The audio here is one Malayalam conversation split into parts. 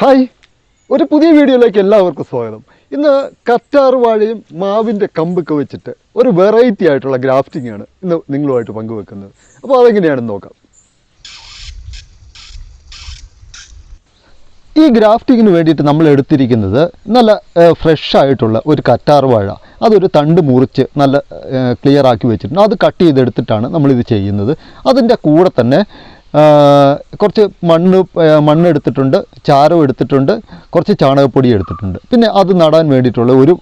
ഹായ്. ഒരു പുതിയ വീഡിയോയിലേക്ക് എല്ലാവർക്കും സ്വാഗതം. ഇന്ന് കറ്റാർ വാഴയും മാവിന്റെ കമ്പൊക്കെ വെച്ചിട്ട് ഒരു വെറൈറ്റി ആയിട്ടുള്ള ഗ്രാഫ്റ്റിംഗ് ആണ് ഇന്ന് നിങ്ങളുമായിട്ട് പങ്കുവെക്കുന്നത്. അപ്പോൾ അതെങ്ങനെയാണെന്ന് നോക്കാം. ഈ ഗ്രാഫ്റ്റിങ്ങിന് വേണ്ടിയിട്ട് നമ്മൾ എടുത്തിരിക്കുന്നത് നല്ല ഫ്രഷ് ആയിട്ടുള്ള ഒരു കറ്റാർ വാഴ അതൊരു തണ്ട് മുറിച്ച് നല്ല ക്ലിയർ ആക്കി വെച്ചിട്ടുണ്ട്. അത് കട്ട് ചെയ്തെടുത്തിട്ടാണ് നമ്മളിത് ചെയ്യുന്നത്. അതിന്റെ കൂടെ തന്നെ കുറച്ച് മണ്ണ് മണ്ണ് എടുത്തിട്ടുണ്ട് ചാരം എടുത്തിട്ടുണ്ട് കുറച്ച് ചാണകപ്പൊടി എടുത്തിട്ടുണ്ട്. പിന്നെ അത് നടാൻ വേണ്ടിയിട്ടുള്ള ഒരു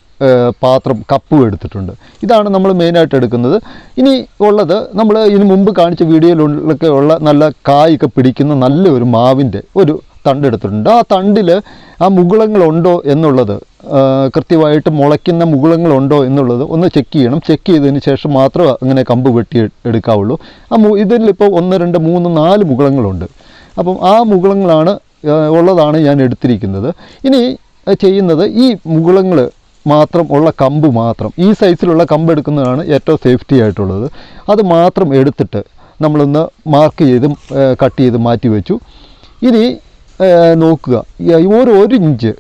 പാത്രം കപ്പും എടുത്തിട്ടുണ്ട്. ഇതാണ് നമ്മൾ മെയിനായിട്ട് എടുക്കുന്നത്. ഇനി ഉള്ളത് നമ്മൾ ഇതിന് മുമ്പ് കാണിച്ച വീഡിയോയിലൊക്കെ ഉള്ള നല്ല കായൊക്കെ പിടിക്കുന്ന നല്ലൊരു മാവിന്റെ ഒരു തണ്ട് എടുത്തിട്ടുണ്ട് ആ തണ്ടിൽ ആ മുകുളങ്ങളുണ്ടോ എന്നുള്ളത് കൃത്യമായിട്ട് മുളയ്ക്കുന്ന മുകുളങ്ങളുണ്ടോ എന്നുള്ളത് ഒന്ന് ചെക്ക് ചെയ്യണം. ചെക്ക് ചെയ്തതിന് ശേഷം മാത്രമേ അങ്ങനെ കമ്പ് വെട്ടി എടുക്കാവുള്ളൂ. ആ മു ഇതിലിപ്പോൾ ഒന്ന് രണ്ട് മൂന്ന് നാല് മുകുളങ്ങളുണ്ട്. അപ്പം ആ മുകുളങ്ങളാണ് ഉള്ളതാണ് ഞാൻ എടുത്തിരിക്കുന്നത്. ഇനി ചെയ്യുന്നത് ഈ മുകുളങ്ങൾ മാത്രം ഉള്ള കമ്പ് മാത്രം ഈ സൈസിലുള്ള കമ്പ് എടുക്കുന്നതാണ് ഏറ്റവും സേഫ്റ്റി ആയിട്ടുള്ളത്. അത് മാത്രം എടുത്തിട്ട് നമ്മളൊന്ന് മാർക്ക് ചെയ്ത് കട്ട് ചെയ്ത് മാറ്റി വെച്ചു. ഇനി നോക്കുക. ഒരു ഒരു ഇഞ്ച്.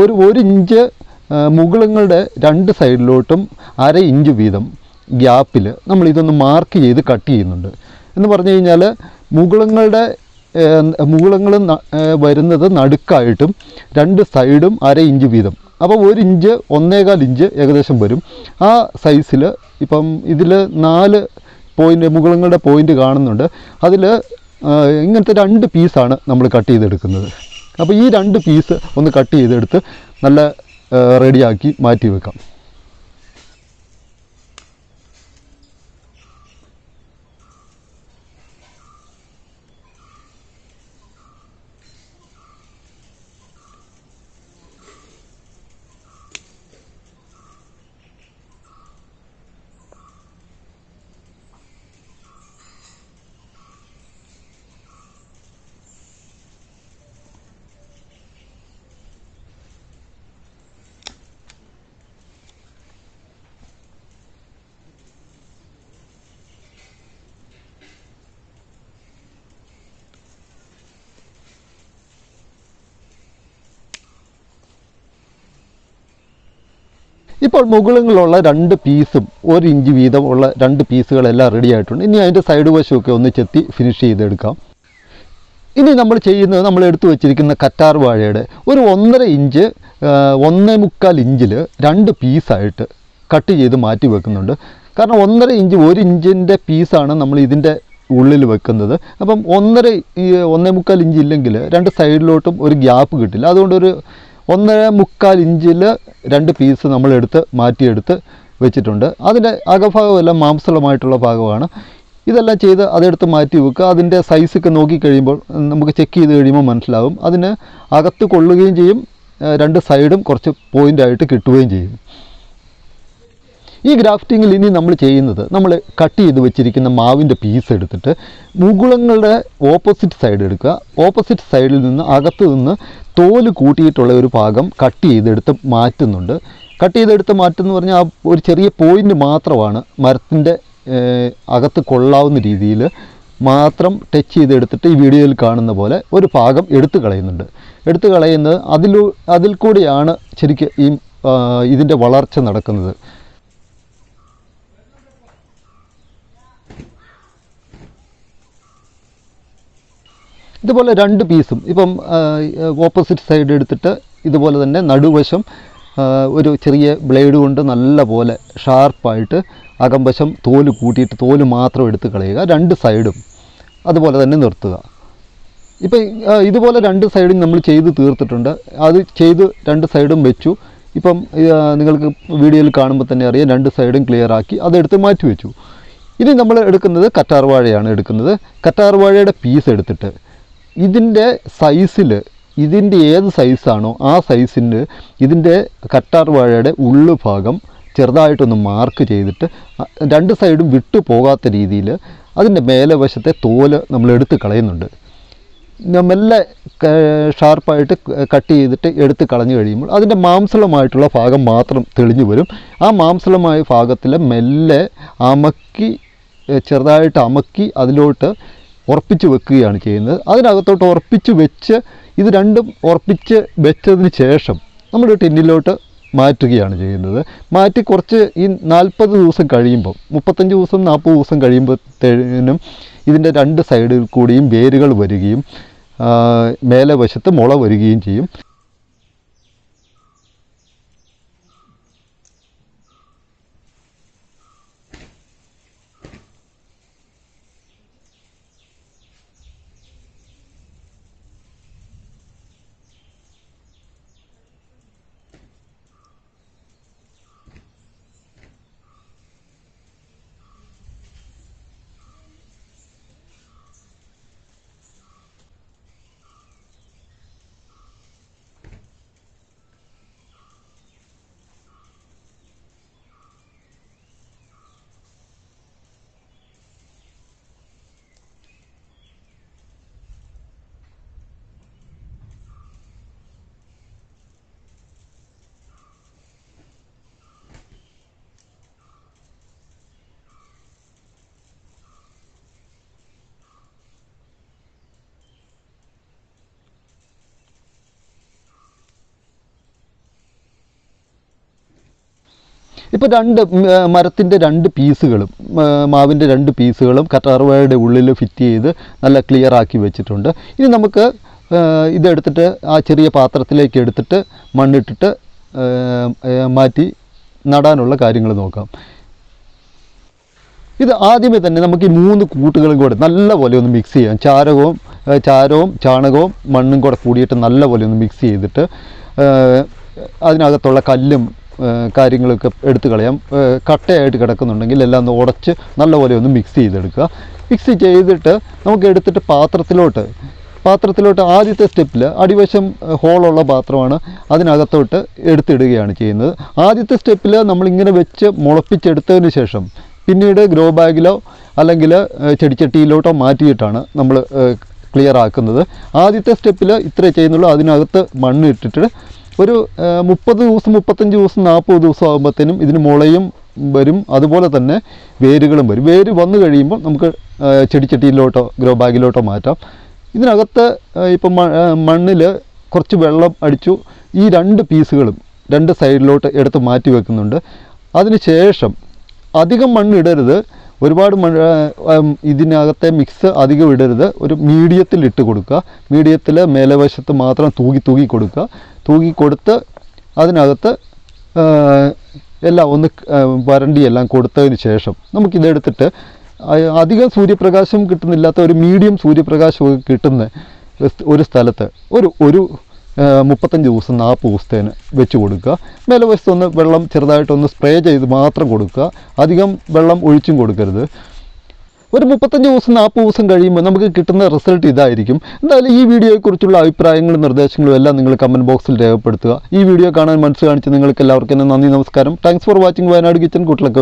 ഒരു ഒരു ഇഞ്ച് മുകളങ്ങളുടെ രണ്ട് സൈഡിലോട്ടും അര ഇഞ്ച് വീതം ഗ്യാപ്പിൽ നമ്മൾ ഇതൊന്ന് മാർക്ക് ചെയ്ത് കട്ട് ചെയ്യുന്നുണ്ട്. എന്ന് പറഞ്ഞു കഴിഞ്ഞാൽ മുകളങ്ങളുടെ മുകളങ്ങൾ വരുന്നത് നടുക്കായിട്ടും രണ്ട് സൈഡും അര ഇഞ്ച് വീതം. അപ്പോൾ ഒരു ഇഞ്ച് ഒന്നേകാൽ ഇഞ്ച് ഏകദേശം വരും. ആ സൈസിൽ ഇപ്പം ഇതിൽ നാല് പോയിന്റ് മുകളങ്ങളുടെ പോയിന്റ് കാണുന്നുണ്ട്. അതിൽ ഇങ്ങനത്തെ രണ്ട് പീസാണ് നമ്മൾ കട്ട് ചെയ്തെടുക്കുന്നത്. അപ്പോൾ ഈ രണ്ട് പീസ് ഒന്ന് കട്ട് ചെയ്തെടുത്ത് നല്ല റെഡിയാക്കി മാറ്റി വെക്കാം. ഇപ്പോൾ മുകളിലുള്ള രണ്ട് പീസും ഒരു ഇഞ്ച് വീതം ഉള്ള രണ്ട് പീസുകളെല്ലാം റെഡി ആയിട്ടുണ്ട്. ഇനി അതിന്റെ സൈഡ് വശമൊക്കെ ഒന്ന് ചെത്തി ഫിനിഷ് ചെയ്തെടുക്കാം. ഇനി നമ്മൾ ചെയ്യുന്നത് നമ്മൾ എടുത്തു വെച്ചിരിക്കുന്ന കറ്റാർ വാഴയുടെ ഒരു ഒന്നര ഇഞ്ച് ഒന്നേ മുക്കാൽ ഇഞ്ചിൽ രണ്ട് പീസായിട്ട് കട്ട് ചെയ്ത് മാറ്റി വെക്കുന്നുണ്ട്. കാരണം ഒന്നര ഇഞ്ച് ഒരു ഇഞ്ചിന്റെ പീസാണ് നമ്മൾ ഇതിന്റെ ഉള്ളിൽ വെക്കുന്നത്. അപ്പം ഒന്നര ഈ ഒന്നേ മുക്കാൽ ഇഞ്ച് ഇല്ലെങ്കിൽ രണ്ട് സൈഡിലോട്ടും ഒരു ഗ്യാപ്പ് കിട്ടില്ല. അതുകൊണ്ട് ഒരു ഒന്നര മുക്കാൽ ഇഞ്ചിൽ രണ്ട് പീസ് നമ്മളെടുത്ത് മാറ്റിയെടുത്ത് വെച്ചിട്ടുണ്ട്. അതിന്റെ അകഭാഗമെല്ലാം മാംസളമായിട്ടുള്ള ഭാഗമാണ്. ഇതെല്ലാം ചെയ്ത് അതെടുത്ത് മാറ്റി വെക്കുക. അതിന്റെ സൈസൊക്കെ നോക്കി കഴിയുമ്പോൾ നമുക്ക് ചെക്ക് ചെയ്ത് കഴിയുമ്പോൾ മനസ്സിലാവും. അതിന് അകത്ത് കൊള്ളുകയും ചെയ്യും. രണ്ട് സൈഡും കുറച്ച് പോയിന്റായിട്ട് കിട്ടുകയും ചെയ്യും. ഈ ഗ്രാഫ്റ്റിങ്ങിൽ ഇനി നമ്മൾ ചെയ്യുന്നത് നമ്മൾ കട്ട് ചെയ്ത് വെച്ചിരിക്കുന്ന മാവിന്റെ പീസ് എടുത്തിട്ട് മുകുളങ്ങളുടെ ഓപ്പോസിറ്റ് സൈഡ് എടുക്കുക. ഓപ്പോസിറ്റ് സൈഡിൽ നിന്ന് അകത്ത് നിന്ന് തോൽ കൂട്ടിയിട്ടുള്ള ഒരു ഭാഗം കട്ട് ചെയ്തെടുത്ത് മാറ്റുന്നുണ്ട്. കട്ട് ചെയ്തെടുത്ത് മാറ്റുന്ന പറഞ്ഞാൽ ആ ഒരു ചെറിയ പോയിന്റ് മാത്രമാണ് മരത്തിന്റെ അകത്ത് കൊള്ളാവുന്ന രീതിയിൽ മാത്രം ടച്ച് ചെയ്തെടുത്തിട്ട് ഈ വീഡിയോയിൽ കാണുന്ന പോലെ ഒരു ഭാഗം എടുത്തു കളയുന്നുണ്ട്. എടുത്തു കളയുന്നത് അതിലൂ അതിൽ കൂടിയാണ് ശരിക്കും ഈ ഇതിന്റെ വളർച്ച നടക്കുന്നത്. ഇതുപോലെ രണ്ട് പീസും. ഇപ്പം ഓപ്പോസിറ്റ് സൈഡ് എടുത്തിട്ട് ഇതുപോലെ തന്നെ നടുവശം ഒരു ചെറിയ ബ്ലേഡ് കൊണ്ട് നല്ല പോലെ ഷാർപ്പായിട്ട് അകംവശം തോൽ കൂട്ടിയിട്ട് തോൽ മാത്രം എടുത്ത് കളയുക. രണ്ട് സൈഡും അതുപോലെ തന്നെ നിർത്തുക. ഇപ്പം ഇതുപോലെ രണ്ട് സൈഡും നമ്മൾ ചെയ്ത് തീർത്തിട്ടുണ്ട്. അത് ചെയ്ത് രണ്ട് സൈഡും വെച്ചു. ഇപ്പം നിങ്ങൾക്ക് വീഡിയോയിൽ കാണുമ്പോൾ തന്നെ അറിയാം രണ്ട് സൈഡും ക്ലിയർ ആക്കി അതെടുത്ത് മാറ്റി വെച്ചു. ഇനി നമ്മൾ എടുക്കുന്നത് കറ്റാർവാഴയാണ് എടുക്കുന്നത്. കറ്റാർവാഴയുടെ പീസ് എടുത്തിട്ട് ഇതിന്റെ സൈസിൽ ഇതിന്റെ ഏത് സൈസാണോ ആ സൈസിന് ഇതിന്റെ കറ്റാർ വാഴയുടെ ഉള്ളു ഭാഗം ചെറുതായിട്ടൊന്ന് മാർക്ക് ചെയ്തിട്ട് രണ്ട് സൈഡും വിട്ടു പോകാത്ത രീതിയിൽ അതിന്റെ മേലെ വശത്തെ തോൽ നമ്മൾ എടുത്ത് കളയുന്നുണ്ട്. മെല്ലെ ഷാർപ്പായിട്ട് കട്ട് ചെയ്തിട്ട് എടുത്ത് കളഞ്ഞു കഴിയുമ്പോൾ അതിന്റെ മാംസളമായിട്ടുള്ള ഭാഗം മാത്രം തെളിഞ്ഞു വരും. ആ മാംസളമായ ഭാഗത്തിൽ മെല്ലെ അമക്കി ചെറുതായിട്ട് അമക്കി അതിലോട്ട് ഉറപ്പിച്ച് വെക്കുകയാണ് ചെയ്യുന്നത്. അതിനകത്തോട്ട് ഉറപ്പിച്ച് വെച്ച് ഇത് രണ്ടും ഉറപ്പിച്ച് വെച്ചതിന് ശേഷം നമ്മൾ ടിന്നിലോട്ട് മാറ്റുകയാണ് ചെയ്യുന്നത്. മാറ്റി കുറച്ച് ഈ നാൽപ്പത് ദിവസം കഴിയുമ്പോൾ മുപ്പത്തഞ്ച് ദിവസം നാൽപ്പത് ദിവസം കഴിയുമ്പോഴത്തേനും ഇതിന്റെ രണ്ട് സൈഡിൽ കൂടിയും വേരുകൾ വരികയും മേലെ വശത്ത് മുള വരികയും ചെയ്യും. ഇപ്പോൾ രണ്ട് മരത്തിന്റെ രണ്ട് പീസുകളും മാവിന്റെ രണ്ട് പീസുകളും കറ്റാർവാഴയുടെ ഉള്ളിൽ ഫിറ്റ് ചെയ്ത് നല്ല ക്ലിയർ ആക്കി വെച്ചിട്ടുണ്ട്. ഇനി നമുക്ക് ഇതെടുത്തിട്ട് ആ ചെറിയ പാത്രത്തിലേക്ക് എടുത്തിട്ട് മണ്ണിട്ടിട്ട് മാറ്റി നടാനുള്ള കാര്യങ്ങൾ നോക്കാം. ഇത് ആദ്യമേ തന്നെ നമുക്ക് ഈ മൂന്ന് കൂട്ടുകളും കൂടെ നല്ലപോലെ ഒന്ന് മിക്സ് ചെയ്യാം. ചാരകവും ചാരവും ചാണകവും മണ്ണും കൂടെ കൂടിയിട്ട് നല്ലപോലെ ഒന്ന് മിക്സ് ചെയ്തിട്ട് അതിനകത്തുള്ള കല്ലും കാര്യങ്ങളൊക്കെ എടുത്തു കളയാം. കട്ടയായിട്ട് കിടക്കുന്നുണ്ടെങ്കിൽ എല്ലാം ഒന്ന് ഉടച്ച് നല്ലപോലെ ഒന്ന് മിക്സ് ചെയ്തെടുക്കുക. മിക്സ് ചെയ്തിട്ട് നമുക്ക് എടുത്തിട്ട് പാത്രത്തിലോട്ട് പാത്രത്തിലോട്ട് ആദ്യത്തെ സ്റ്റെപ്പിൽ അടിവശം ഹോളുള്ള പാത്രമാണ് അതിനകത്തോട്ട് എടുത്തിടുകയാണ് ചെയ്യുന്നത്. ആദ്യത്തെ സ്റ്റെപ്പിൽ നമ്മളിങ്ങനെ വെച്ച് മുളപ്പിച്ചെടുത്തതിന് ശേഷം പിന്നീട് ഗ്രോ ബാഗിലോ അല്ലെങ്കിൽ ചെടിച്ചട്ടിയിലോട്ടോ മാറ്റിയിട്ടാണ് നമ്മൾ ക്ലിയർ ആക്കുന്നത്. ആദ്യത്തെ സ്റ്റെപ്പിൽ ഇത്രേ ചെയ്യുന്നുള്ളൂ. അതിനകത്ത് മണ്ണ് ഇട്ടിട്ട് ഒരു മുപ്പത് ദിവസം മുപ്പത്തഞ്ച് ദിവസം നാൽപ്പത് ദിവസം ആകുമ്പോഴത്തേനും ഇതിന് മുളയും വരും. അതുപോലെ തന്നെ വേരുകളും വരും. വേര് വന്നു കഴിയുമ്പോൾ നമുക്ക് ചെടിച്ചട്ടിയിലോട്ടോ ഗ്രോ ബാഗിലോട്ടോ മാറ്റാം. ഇതിനകത്ത് ഇപ്പം മണ്ണിൽ കുറച്ച് വെള്ളം അടിച്ചു ഈ രണ്ട് പീസുകളും രണ്ട് സൈഡിലോട്ട് എടുത്ത് മാറ്റി വെക്കുന്നുണ്ട്. അതിന് ശേഷം അധികം മണ്ണ് ഇടരുത്. ഒരുപാട് മണ്ണ് ഇതിനകത്തെ മിക്സ് അധികം ഇടരുത്. ഒരു മീഡിയത്തിൽ ഇട്ട് കൊടുക്കുക. മീഡിയത്തിൽ മേലവശത്ത് മാത്രം തൂകി തൂകി കൊടുക്കുക. തൂകി കൊടുത്ത് അതിനകത്ത് എല്ലാം ഒന്ന് ആ, വരണ്ടി എല്ലാം കൊടുത്തതിന് ശേഷം നമുക്കിതെടുത്തിട്ട് അധികം സൂര്യപ്രകാശം കിട്ടുന്നില്ലാത്ത ഒരു മീഡിയം സൂര്യപ്രകാശമൊക്കെ കിട്ടുന്ന ഒരു സ്ഥലത്ത് ഒരു ഒരു മുപ്പത്തഞ്ച് ദിവസം നാൽപ്പത് ദിവസത്തേന് വെച്ച് കൊടുക്കുക. മേലെ ഒന്ന് വെള്ളം ചെറുതായിട്ടൊന്ന് സ്പ്രേ ചെയ്ത് മാത്രം കൊടുക്കുക. അധികം വെള്ളം ഒഴിച്ചും കൊടുക്കരുത്. ഒരു മുപ്പത്തഞ്ച് ദിവസം നാൽപ്പത് ദിവസം കഴിയുമ്പോൾ നമുക്ക് കിട്ടുന്ന റിസൾട്ട് ഇതായിരിക്കും. എന്തായാലും ഈ വീഡിയോയെക്കുറിച്ചുള്ള അഭിപ്രായങ്ങളും നിർദ്ദേശങ്ങളും എല്ലാം നിങ്ങൾ കമന്റ് ബോക്സിൽ രേഖപ്പെടുത്തുക. ഈ വീഡിയോ കാണാൻ മനസ്സ് കാണിച്ച് നിങ്ങൾക്ക് എല്ലാവർക്കും നന്ദി നമസ്കാരം. Thanks for watching Wayanad kitchen കുട്ടിലൊക്കെ